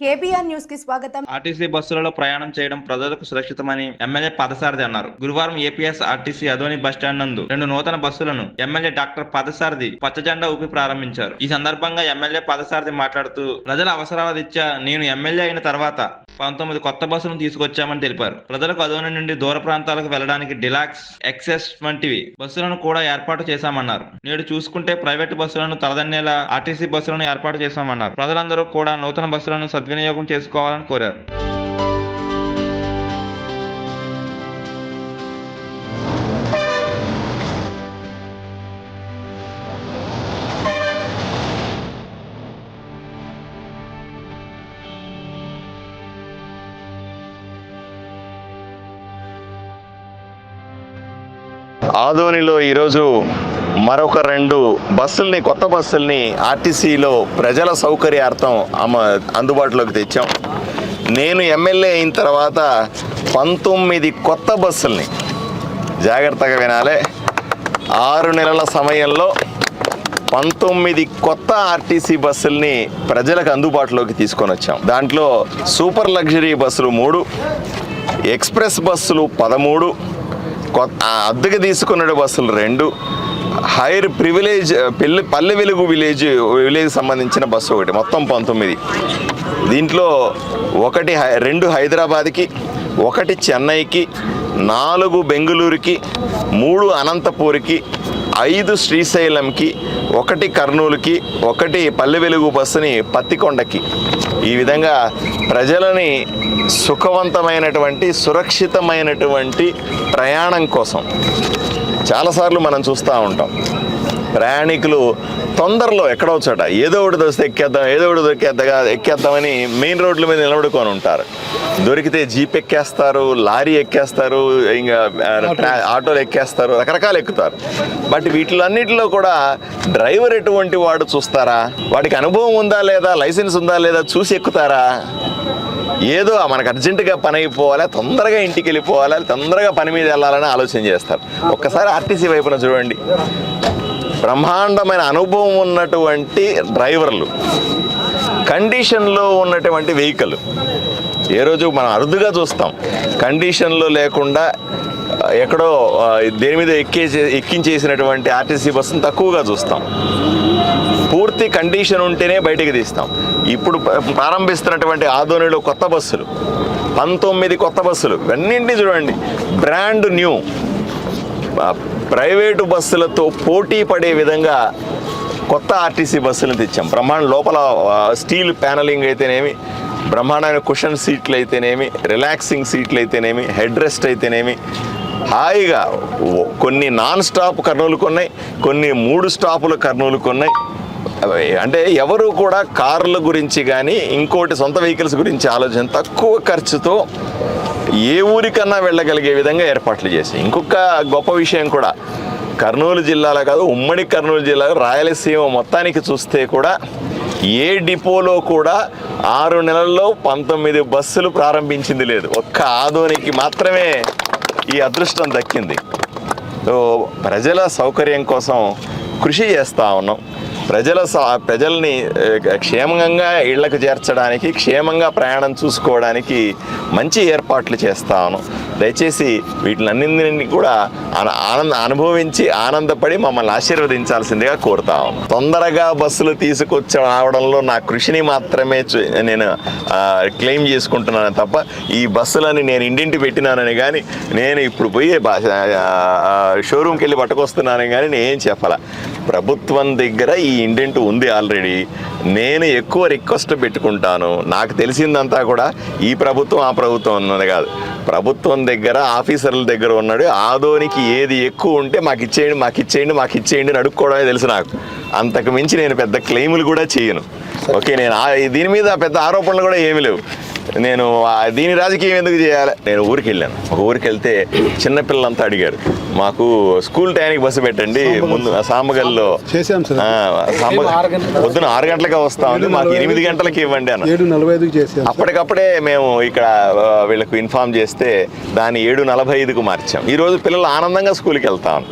KBR న్యూస్కి స్వాగతం. RTC బస్సులలో ప్రయాణం చేయడం ప్రజలకు సురక్షితమని ఎమ్మెల్యే పదసారథి అన్నారు. గురువారం ఏపీఎస్ ఆర్టీసీ అదోని బస్టాండ్ నందు రెండు నూతన బస్సులను ఎమ్మెల్యే డాక్టర్ పదసారథి పచ్చజెండా ఊపి ప్రారంభించారు. ఈ సందర్భంగా ఎమ్మెల్యే పదసారథి మాట్లాడుతూ ప్రజల అవసరాల రీత్యా నేను ఎమ్మెల్యే అయిన తర్వాత పంతొమ్మిది కొత్త బస్సులను తీసుకొచ్చామని తెలిపారు. ప్రజలకు అదోని నుండి దూర ప్రాంతాలకు వెళ్ళడానికి డిలాక్స్ ఎక్సెస్ వంటివి బస్సులను కూడా ఏర్పాటు చేశామన్నారు. నేడు చూసుకుంటే ప్రైవేట్ బస్సులను తలదన్నేలా ఆర్టీసీ బస్సులను ఏర్పాటు చేశామన్నారు. ప్రజలందరూ కూడా నూతన బస్సులను సద్వినియోగం చేసుకోవాలని కోరారు. ఆదోనిలో ఈరోజు మరొక రెండు బస్సుల్ని కొత్త బస్సుల్ని ఆర్టీసీలో ప్రజల సౌకర్యార్థం అందుబాటులోకి తెచ్చాం. నేను ఎమ్మెల్యే అయిన తర్వాత పంతొమ్మిది కొత్త బస్సుల్ని జాగ్రత్తగా వినాలే. ఆరు నెలల సమయంలో పంతొమ్మిది కొత్త ఆర్టీసీ బస్సుల్ని ప్రజలకు అందుబాటులోకి తీసుకొని వచ్చాం. దాంట్లో సూపర్ లగ్జరీ బస్సులు మూడు ఎక్స్ప్రెస్ బస్సులు పదమూడు కొత్త అద్దెకి తీసుకున్న బస్సులు రెండు హైర్ ప్రివిలేజ్ పెళ్ళి పల్లె వెలుగు విలేజ్ విలేజ్ సంబంధించిన బస్సు ఒకటి మొత్తం పంతొమ్మిది. దీంట్లో ఒకటి హై- రెండు హైదరాబాద్కి ఒకటి చెన్నైకి నాలుగు బెంగళూరుకి మూడు అనంతపూర్కి ఐదు శ్రీశైలంకి ఒకటి కర్నూలుకి ఒకటి పల్లె వెలుగు బస్సుని పత్తికొండకి. ఈ విధంగా ప్రజలని సుఖవంతమైనటువంటి సురక్షితమైనటువంటి ప్రయాణం కోసం చాలాసార్లు మనం చూస్తూ ఉంటాం. ప్రయాణికులు తొందరలో ఎక్కడో చోట ఏదో ఒకటి దొస్తే ఎక్కేద్దాం ఏదో ఒకటి దొరికేద్దా ఎక్కేద్దామని మెయిన్ రోడ్ల మీద నిలబడుకొని ఉంటారు. దొరికితే జీప్ ఎక్కేస్తారు లారీ ఎక్కేస్తారు ఇంకా ఆటోలు ఎక్కేస్తారు రకరకాలు ఎక్కుతారు. బట్ వీటిలన్నిటిలో కూడా డ్రైవర్ ఎటువంటి వాడు చూస్తారా? వాడికి అనుభవం ఉందా లేదా? లైసెన్స్ ఉందా లేదా? చూసి ఎక్కుతారా? ఏదో మనకు అర్జెంటుగా పని అయిపోవాలి తొందరగా ఇంటికి వెళ్ళిపోవాలి తొందరగా పని మీద వెళ్ళాలని ఆలోచన చేస్తారు. ఒక్కసారి ఆర్టీసీ వైపున చూడండి. బ్రహ్మాండమైన అనుభవం ఉన్నటువంటి డ్రైవర్లు కండిషన్లో ఉన్నటువంటి వెహికల్. ఏ రోజు మనం అరుదుగా చూస్తాం. కండిషన్లో లేకుండా ఎక్కడో దేని మీద ఎక్కే ఎక్కించేసినటువంటి ఆర్టీసీ బస్సును తక్కువగా చూస్తాం. పూర్తి కండిషన్ ఉంటేనే బయటికి తీస్తాం. ఇప్పుడు ప్రారంభిస్తున్నటువంటి ఆధోనిలో కొత్త బస్సులు పంతొమ్మిది కొత్త బస్సులు ఇవన్నింటినీ చూడండి. Brand new. ప్రైవేటు బస్సులతో పోటీ పడే విధంగా కొత్త ఆర్టీసీ బస్సులను తెచ్చాం. బ్రహ్మాండ లోపల స్టీల్ ప్యానలింగ్ అయితేనేమి బ్రహ్మాండమైన కుషన్ సీట్లు అయితేనేమి రిలాక్సింగ్ సీట్లు అయితేనేమి హెడ్ రెస్ట్ అయితేనేమి హాయిగా కొన్ని నాన్ స్టాప్ కర్నూలు కొన్నాయి కొన్ని మూడు స్టాపులు కర్నూలు కొన్నాయి. అంటే ఎవరు కూడా కార్ల గురించి కానీ ఇంకోటి సొంత వెహికల్స్ గురించి ఆలోచన తక్కువ ఖర్చుతో ఏ ఊరికన్నా వెళ్ళగలిగే విధంగా ఏర్పాట్లు చేసి ఇంకొక గొప్ప విషయం కూడా కర్నూలు జిల్లాలో కాదు ఉమ్మడి కర్నూలు జిల్లాలో రాయలసీమ మొత్తానికి చూస్తే కూడా ఏ డిపోలో కూడా ఆరు నెలల్లో పంతొమ్మిది బస్సులు ప్రారంభించింది లేదు. ఒక్క ఆదోనికి మాత్రమే ఈ అదృష్టం దక్కింది. సో ప్రజల సౌకర్యం కోసం కృషి చేస్తూ ఉన్నాం. ప్రజల స- ప్రజల్ని క్షేమంగా ఇళ్ళకు చేర్చడానికి క్షేమంగా ప్రయాణం చూసుకోవడానికి మంచి ఏర్పాట్లు చేస్తా ఉన్నాం. దయచేసి వీటినన్నింటినీ కూడా ఆనంద అనుభవించి ఆనందపడి మమ్మల్ని ఆశీర్వదించాల్సిందిగా కోరుతాం. తొందరగా బస్సులు తీసుకొచ్చి రావడంలో నా కృషిని మాత్రమే నేను క్లెయిమ్ చేసుకుంటున్నాను తప్ప ఈ బస్సులని నేను ఇంటింటి పెట్టినానని కానీ నేను ఇప్పుడు పోయి షోరూమ్కి వెళ్ళి పట్టుకొస్తున్నానని కానీ నేను ఏం చెప్పాల. ప్రభుత్వం దగ్గర ఈ ఇండెంట్ ఉంది ఆల్రెడీ. నేను ఎక్కువ రిక్వెస్ట్ పెట్టుకుంటాను. నాకు తెలిసిందంతా కూడా ఈ ప్రభుత్వం ఆ ప్రభుత్వం ఉన్నది కాదు. ప్రభుత్వం దగ్గర ఆఫీసర్ల దగ్గర ఉన్నాడు. ఆదోనికి ఏది ఎక్కువ ఉంటే మాకు ఇచ్చేయండి మాకు ఇచ్చేయండి మాకు ఇచ్చేయండి అని అడుక్కోవడమే తెలుసు నాకు. అంతకు మించి నేను పెద్ద క్లెయిములు కూడా చేయను. ఓకే నేను దీని మీద పెద్ద ఆరోపణలు కూడా ఏమీ లేవు. నేను దీని రాజకీయం ఎందుకు చేయాలి? నేను ఊరికి వెళ్ళాను. ఒక ఊరికి వెళ్తే చిన్నపిల్లలంతా అడిగారు. మాకు స్కూల్ టైంకి బస్సు పెట్టండి. ముందు సామగల్లో సామ- పొద్దున ఆరు గంటలకే వస్తా. ఉంది మాకు ఎనిమిది గంటలకి ఇవ్వండి చేసాం అప్పటికప్పుడే మేము ఇక్కడ వీళ్ళకు ఇన్ఫామ్ చేస్తే దాన్ని ఏడు నలభై ఐదుకు మార్చాం. ఈరోజు పిల్లలు ఆనందంగా స్కూల్కి వెళ్తాం.